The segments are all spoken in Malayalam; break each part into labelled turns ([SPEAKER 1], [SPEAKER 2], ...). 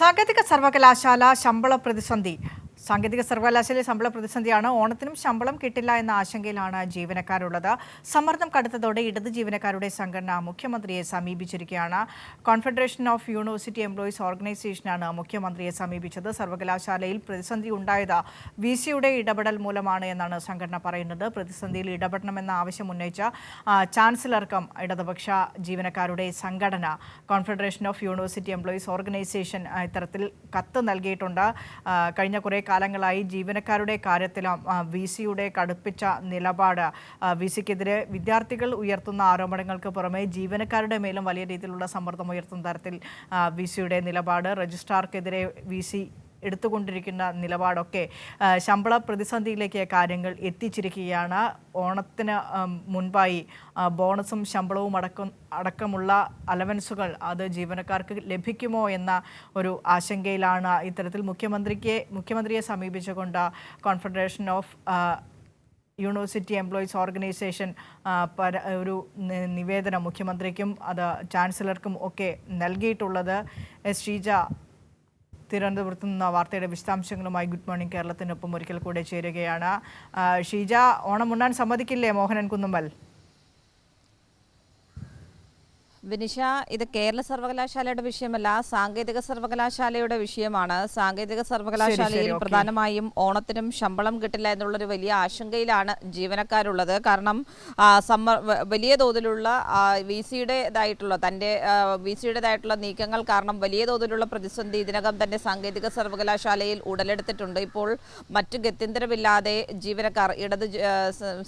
[SPEAKER 1] സാങ്കേതിക സർവകലാശാല ശമ്പള പ്രതിസന്ധി സാങ്കേതിക സർവകലാശാലയിലെ ശമ്പള പ്രതിസന്ധിയാണ് ഓണത്തിനും ശമ്പളം കിട്ടില്ല എന്ന ആശങ്കയിലാണ് ജീവനക്കാരുള്ളത്. സമ്മർദ്ദം കടുത്തതോടെ ഇടത് ജീവനക്കാരുടെ സംഘടന മുഖ്യമന്ത്രിയെ സമീപിച്ചിരിക്കുകയാണ്. കോൺഫെഡറേഷൻ ഓഫ് യൂണിവേഴ്സിറ്റി എംപ്ലോയീസ് ഓർഗനൈസേഷനാണ് മുഖ്യമന്ത്രിയെ സമീപിച്ചത്. സർവകലാശാലയിൽ പ്രതിസന്ധി ഉണ്ടായത് വി സിയുടെ ഇടപെടൽ മൂലമാണ് എന്നാണ് സംഘടന പറയുന്നത്. പ്രതിസന്ധിയിൽ ഇടപെടണമെന്ന ആവശ്യം ഉന്നയിച്ച ചാൻസലർക്കും ഇടതുപക്ഷ ജീവനക്കാരുടെ സംഘടന confederation of university employees organisation ഇത്തരത്തിൽ കത്ത് നൽകിയിട്ടുണ്ട്. കഴിഞ്ഞ കുറേ കാലങ്ങളായി ജീവനക്കാരുടെ കാര്യത്തിലും വി സിയുടെ കടുപ്പിച്ച നിലപാട് വി സിക്കെതിരെ വിദ്യാർത്ഥികൾ ഉയർത്തുന്ന ആരോപണങ്ങൾക്ക് പുറമെ ജീവനക്കാരുടെ മേലും വലിയ രീതിയിലുള്ള സമ്മർദ്ദം ഉയർത്തുന്ന തരത്തിൽ വി സിയുടെ നിലപാട് രജിസ്ട്രാർക്കെതിരെ വി സി എടുത്തുകൊണ്ടിരിക്കുന്ന നിലപാടൊക്കെ ശമ്പള പ്രതിസന്ധിയിലേക്ക് കാര്യങ്ങൾ എത്തിച്ചിരിക്കുകയാണ്. ഓണത്തിന് മുൻപായി ബോണസും ശമ്പളവും അടക്കം അടക്കമുള്ള അലവൻസുകൾ അത് ജീവനക്കാർക്ക് ലഭിക്കുമോ എന്ന ഒരു ആശങ്കയിലാണ് ഇത്തരത്തിൽ മുഖ്യമന്ത്രിക്ക് മുഖ്യമന്ത്രിയെ സമീപിച്ചുകൊണ്ട് confederation of university employees organisation പര ഒരു നിവേദനം മുഖ്യമന്ത്രിക്കും അത് ചാൻസലർക്കും ഒക്കെ നൽകിയിട്ടുള്ളത്. ശ്രീജ തിരുവനന്തപുരത്ത് നിന്ന് വാർത്തയുടെ വിശദാംശങ്ങളുമായി ഗുഡ് മോർണിംഗ് കേരളത്തിനൊപ്പം ഒരിക്കൽ കൂടെ ചേരുകയാണ്. ഷീജ ഓണം ഉണ്ണാൻ സമ്മതിക്കില്ലേ മോഹനൻ കുന്നുമ്മൽ?
[SPEAKER 2] വിനിഷ ഇത് കേരള സർവകലാശാലയുടെ വിഷയമല്ല സാങ്കേതിക സർവകലാശാലയുടെ വിഷയമാണ്. സാങ്കേതിക സർവകലാശാലയിൽ പ്രധാനമായും ഓണത്തിനും ശമ്പളം കിട്ടില്ല എന്നുള്ളൊരു വലിയ ആശങ്കയിലാണ് ജീവനക്കാരുള്ളത്. കാരണം സമ്മർ വലിയ തോതിലുള്ള വി സിയുടേതായിട്ടുള്ള തന്റെ വി സിയുടേതായിട്ടുള്ള നീക്കങ്ങൾ കാരണം വലിയ തോതിലുള്ള പ്രതിസന്ധി ഇതിനകം തന്നെ സാങ്കേതിക സർവകലാശാലയിൽ ഉടലെടുത്തിട്ടുണ്ട്. ഇപ്പോൾ മറ്റു ഗത്യന്തരമില്ലാതെ ജീവനക്കാർ ഇടത്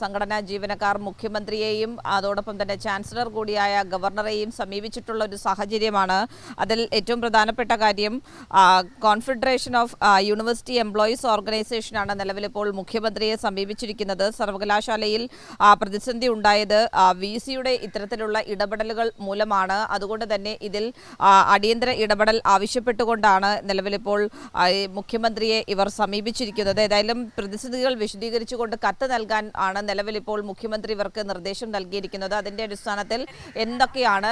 [SPEAKER 2] സംഘടനാ ജീവനക്കാർ മുഖ്യമന്ത്രിയെയും അതോടൊപ്പം തന്നെ ചാൻസലർ കൂടിയായ ഗവർണറെയും സമീപിച്ചിട്ടുള്ള ഒരു സാഹചര്യമാണ്. അതിൽ ഏറ്റവും പ്രധാനപ്പെട്ട കാര്യം കോൺഫെഡറേഷൻ ഓഫ് യൂണിവേഴ്സിറ്റി എംപ്ലോയീസ് ഓർഗനൈസേഷനാണ് നിലവിലിപ്പോൾ മുഖ്യമന്ത്രിയെ സമീപിച്ചിരിക്കുന്നത്. സർവകലാശാലയിൽ പ്രതിസന്ധി ഉണ്ടായത് വി സിയുടെ ഇത്തരത്തിലുള്ള ഇടപെടലുകൾ മൂലമാണ്. അതുകൊണ്ട് തന്നെ ഇതിൽ അടിയന്തര ഇടപെടൽ ആവശ്യപ്പെട്ടുകൊണ്ടാണ് നിലവിലിപ്പോൾ മുഖ്യമന്ത്രിയെ ഇവർ സമീപിച്ചിരിക്കുന്നത്. ഏതായാലും പ്രതിസന്ധികൾ വിശദീകരിച്ചുകൊണ്ട് കത്ത് നൽകാൻ ആണ് നിലവിലിപ്പോൾ മുഖ്യമന്ത്രി ഇവർക്ക് നിർദ്ദേശം നൽകിയിരിക്കുന്നത്. അതിന്റെ അടിസ്ഥാനത്തിൽ എന്തൊക്കെയാണ്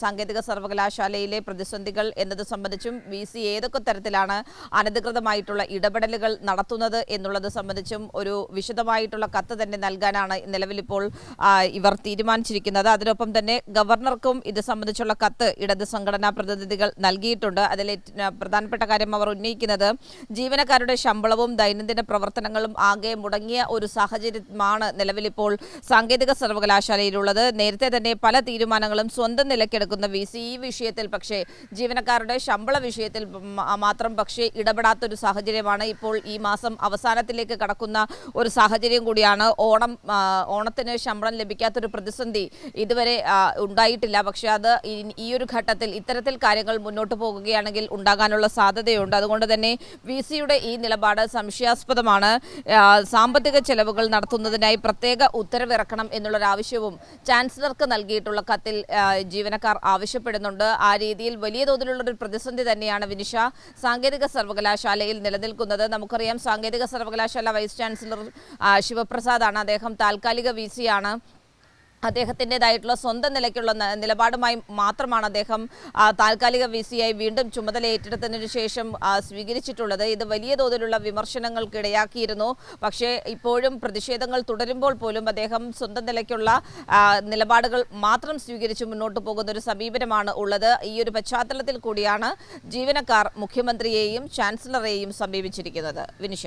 [SPEAKER 2] സാങ്കേതിക സർവകലാശാലയിലെ പ്രതിസന്ധികൾ എന്നത് സംബന്ധിച്ചും വി സി ഏതൊക്കെ തരത്തിലാണ് അനധികൃതമായിട്ടുള്ള ഇടപെടലുകൾ നടത്തുന്നത് എന്നുള്ളത് സംബന്ധിച്ചും ഒരു വിശദമായിട്ടുള്ള കത്ത് തന്നെ നൽകാനാണ് നിലവിലിപ്പോൾ ഇവർ തീരുമാനിച്ചിരിക്കുന്നത്. അതിനൊപ്പം തന്നെ ഗവർണർക്കും ഇത് സംബന്ധിച്ചുള്ള കത്ത് ഇടത് സംഘടനാ പ്രതിനിധികൾ നൽകിയിട്ടുണ്ട്. അതിൽ പ്രധാനപ്പെട്ട കാര്യം അവർ ഉന്നയിക്കുന്നത് ജീവനക്കാരുടെ ശമ്പളവും ദൈനംദിന പ്രവർത്തനങ്ങളും ആകെ മുടങ്ങിയ ഒരു സാഹചര്യമാണ് നിലവിലിപ്പോൾ സാങ്കേതിക സർവകലാശാലയിലുള്ളത്. നേരത്തെ തന്നെ പല തീരുമാനങ്ങളും സ്വന്തം നിലയ്ക്കെടുക്കുന്ന വി സി ഈ വിഷയത്തിൽ പക്ഷേ ജീവനക്കാരുടെ ശമ്പള വിഷയത്തിൽ മാത്രം പക്ഷേ ഇടപെടാത്തൊരു സാഹചര്യമാണ് ഇപ്പോൾ ഈ മാസം അവസാനത്തിലേക്ക് കടക്കുന്ന ഒരു സാഹചര്യം കൂടിയാണ്. ഓണം ഓണത്തിന് ശമ്പളം ലഭിക്കാത്തൊരു പ്രതിസന്ധി ഇതുവരെ ഉണ്ടായിട്ടില്ല. പക്ഷേ അത് ഈ- ഒരു ഘട്ടത്തിൽ ഇത്തരത്തിൽ കാര്യങ്ങൾ മുന്നോട്ട് പോകുകയാണെങ്കിൽ ഉണ്ടാകാനുള്ള സാധ്യതയുണ്ട്. അതുകൊണ്ട് തന്നെ വി സിയുടെ ഈ നിലപാട് സംശയാസ്പദമാണ്. സാമ്പത്തിക ചെലവുകൾ നടത്തുന്നതിനായി പ്രത്യേക ഉത്തരവിറക്കണം എന്നുള്ളൊരാവശ്യവും ചാൻസലർക്ക് നൽകിയിട്ടുള്ള കത്തിൽ ജീവനക്കാർ ആവശ്യപ്പെടുന്നുണ്ട്. ആ രീതിയിൽ വലിയ തോതിലുള്ള ഒരു പ്രതിസന്ധി തന്നെയാണ് വിനിഷ സാങ്കേതിക സർവകലാശാലയിൽ നിലനിൽക്കുന്നത്. നമുക്കറിയാം സാങ്കേതിക സർവകലാശാല വൈസ് ചാൻസലർ ശിവപ്രസാദാണ്. അദ്ദേഹം താൽക്കാലിക വി സിയാണ് അദ്ദേഹത്തിന്റെതായിട്ടുള്ള സ്വന്തം നിലയ്ക്കുള്ള നിലപാടുമായി മാത്രമാണ് അദ്ദേഹം താൽക്കാലിക വി സിയായി വീണ്ടും ചുമതല ഏറ്റെടുത്തതിനു ശേഷം സ്വീകരിച്ചിട്ടുള്ളത്. ഇത് വലിയ തോതിലുള്ള വിമർശനങ്ങൾക്ക് ഇടയാക്കിയിരുന്നു പക്ഷേ ഇപ്പോഴും പ്രതിഷേധങ്ങൾ തുടരുമ്പോൾ പോലും അദ്ദേഹം സ്വന്തം നിലയ്ക്കുള്ള നിലപാടുകൾ മാത്രം സ്വീകരിച്ച് മുന്നോട്ട് പോകുന്ന ഒരു സമീപനമാണ് ഉള്ളത്. ഈ ഒരു പശ്ചാത്തലത്തിൽ കൂടിയാണ് ജീവനക്കാർ മുഖ്യമന്ത്രിയെയും ചാൻസലറെയും സമീപിച്ചിരിക്കുന്നത്. വിനിഷ.